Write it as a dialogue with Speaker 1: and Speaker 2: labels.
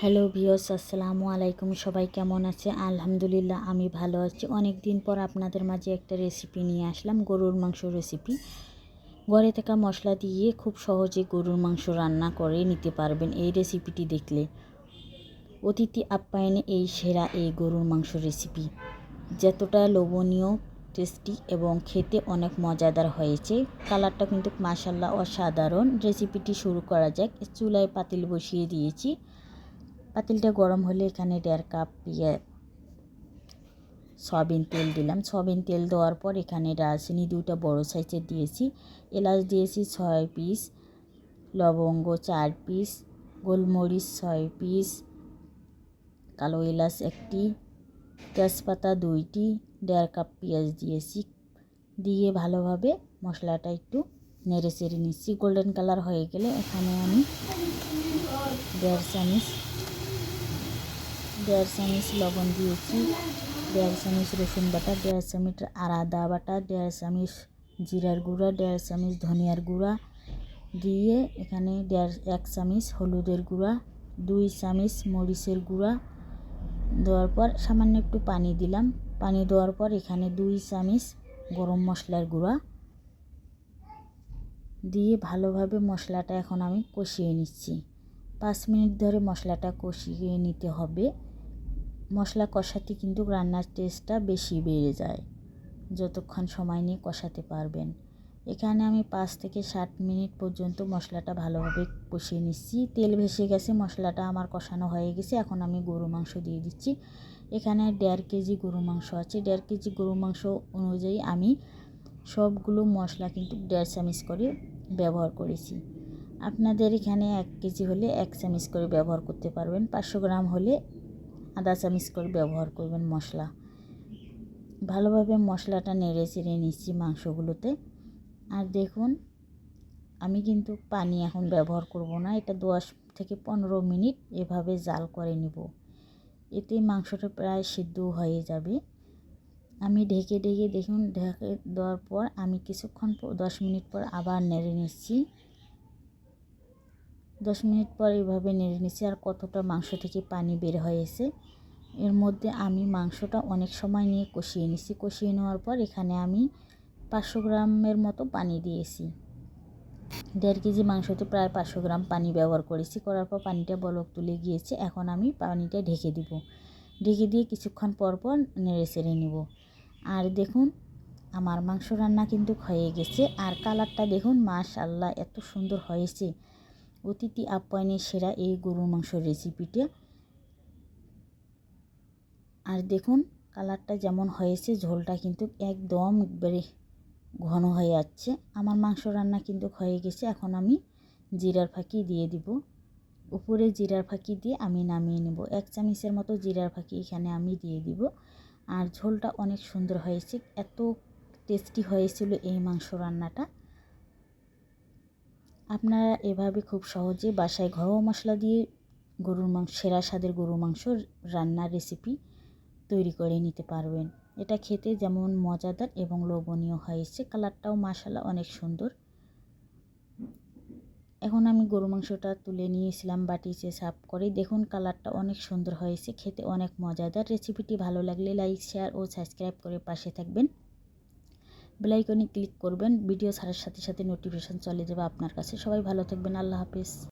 Speaker 1: Hello ভিওস আসসালামু আলাইকুম। সবাই কেমন আছে? আলহামদুলিল্লাহ, আমি ভালো আছি। অনেক দিন পর আপনাদের মাঝে একটা রেসিপি নিয়ে আসলাম, গরুর মাংস রেসিপি ঘরে থাকা মশলা দিয়ে খুব সহজে গরুর মাংস রান্না করে নিতে পারবেন এই রেসিপিটি দেখলে। অতিথি আপ্যায়নে এই সেরা এই গরুর মাংস রেসিপি যতটা লোভনীয় টেস্টি এবং খেতে অনেক মজাদার হয়েছে, কালারটা কিন্তু মাসাল্লাহ অসাধারণ। রেসিপিটি শুরু করা যাক। চুলায় পাতিল বসিয়ে দিয়েছি। পাতিলটা গরম হলে এখানে দেড় কাপ ইয়ে সয়াবিন তেল দিলাম। সয়াবিন তেল দেওয়ার পর এখানে দারচিনি দুটা বড় সাইজের দিয়েছি। এলাচ দিয়েছি ছয় পিস। লবঙ্গ চার পিস। গোলমরিচ ছয় পিস। কালো এলাচ একটি। তেজপাতা দুইটি। দেড় কাপ পেঁয়াজ দিয়েছি। দিয়ে ভালোভাবে মশলাটা একটু নেড়ে চেড়ে নিচ্ছি। গোল্ডেন কালার হয়ে গেলে এখানে আমি দেড় চামচ দেড় চামচ লবণ দিয়েছি। দেড় চামচ রসুন বাটা, দেড় চামচ আদা বাটা, দেড় চামচ জিরার গুঁড়া, দেড় চামচ ধনিয়ার গুঁড়া দিয়ে এখানে দেড়, এক চামচ হলুদের গুঁড়া, দুই চামচ মরিচের গুঁড়া দেওয়ার পর সামান্য একটু পানি দিলাম। পানি দেওয়ার পর এখানে দুই চামচ গরম মশলার গুঁড়া দিয়ে ভালোভাবে মশলাটা এখন আমি কষিয়ে নিচ্ছি। পাঁচ মিনিট ধরে মশলাটা কষিয়ে নিতে হবে। মশলা কষাতে কিন্তু রান্নার টেস্টটা বেশি বেড়ে যায়। যতক্ষণ সময় নিয়ে কষাতে পারবেন। এখানে আমি পাঁচ থেকে ষাট মিনিট পর্যন্ত মশলাটা ভালোভাবে কষিয়ে নিচ্ছি। তেল ভেসে গেছে, মশলাটা আমার কষানো হয়ে গেছে। এখন আমি গরু মাংস দিয়ে দিচ্ছি। এখানে দেড় কেজি গরু মাংস আছে। দেড় কেজি গরু মাংস অনুযায়ী আমি সবগুলো মশলা কিন্তু দেড় চামচ করে ব্যবহার করেছি। আপনাদের এখানে এক কেজি হলে এক চামচ করে ব্যবহার করতে পারবেন। পাঁচশো গ্রাম হলে আদা চামিচ করে ব্যবহার করবেন মশলা। ভালোভাবে মশলাটা নেড়ে চেড়ে নিচ্ছি মাংসগুলোতে। আর দেখুন, আমি কিন্তু পানি এখন ব্যবহার করব না, এটা দশ থেকে পনেরো মিনিট এভাবে জাল করে নিব। এতে মাংসটা প্রায় সিদ্ধ হয়ে যাবে। আমি ঢেকে ঢেকে দেখুন, ঢেকে দেওয়ার পর আমি কিছুক্ষণ দশ মিনিট পর আবার নেড়ে নিচ্ছি। দশ মিনিট পর এভাবে নেড়ে নিচ্ছি আর কতটা মাংস থেকে পানি বের হয়েছে। এর মধ্যে আমি মাংসটা অনেক সময় নিয়ে কষিয়ে নিচ্ছি কষিয়ে নেওয়ার পর এখানে আমি পাঁচশো গ্রামের মতো পানি দিয়েছি। দেড় কেজি মাংসতে প্রায় পাঁচশো গ্রাম পানি ব্যবহার করেছি। করার পর পানিটা বলক তুলে গিয়েছে। এখন আমি পানিটা ঢেকে দিব। ঢেকে দিয়ে কিছুক্ষণ পর পর নেড়ে চেড়ে নেব। আর দেখুন, আমার মাংস রান্না কিন্তু হয়ে গেছে। আর কালারটা দেখুন মাশাল্লাহ এত সুন্দর হয়েছে। অতিথি আপ্যায়নের সেরা এই গরুর মাংস রেসিপিটা আর দেখুন কালারটা যেমন হয়েছে, ঝোলটা কিন্তু একদম একবারে ঘন হয়ে যাচ্ছে। আমার মাংস রান্না কিন্তু হয়ে গেছে, এখন আমি জিরার ফাঁকি দিয়ে দিব। উপরে জিরার ফাঁকি দিয়ে আমি নামিয়ে নেব। এক চামচের মতো জিরার ফাঁকি এখানে আমি দিয়ে দিব। আর ঝোলটা অনেক সুন্দর হয়েছে, এত টেস্টি হয়েছিল এই মাংস রান্নাটা। আপনারা এভাবে খুব সহজে বাসায় ঘরোয়া মশলা দিয়ে গরুর মাংস, সেরা স্বাদের গরুর মাংস রান্নার রেসিপি তৈরি করে নিতে পারবেন। এটা খেতে যেমন মজাদার এবং লোভনীয় হয়েছে কালারটাও মাসালা অনেক সুন্দর। এখন আমি গরু মাংসটা তুলে নিয়েছিলাম বাটিতে সাফ করে। দেখুন কালারটা অনেক সুন্দর হয়েছে খেতে অনেক মজাদার। রেসিপিটি ভালো লাগলে লাইক শেয়ার ও সাবস্ক্রাইব করে পাশে থাকবেন। বেলাইকনে ক্লিক করবেন, ভিডিও ছাড়ার সাথে সাথে নোটিফিকেশান চলে যাবে আপনার কাছে। সবাই ভালো থাকবেন, আল্লাহ হাফিজ।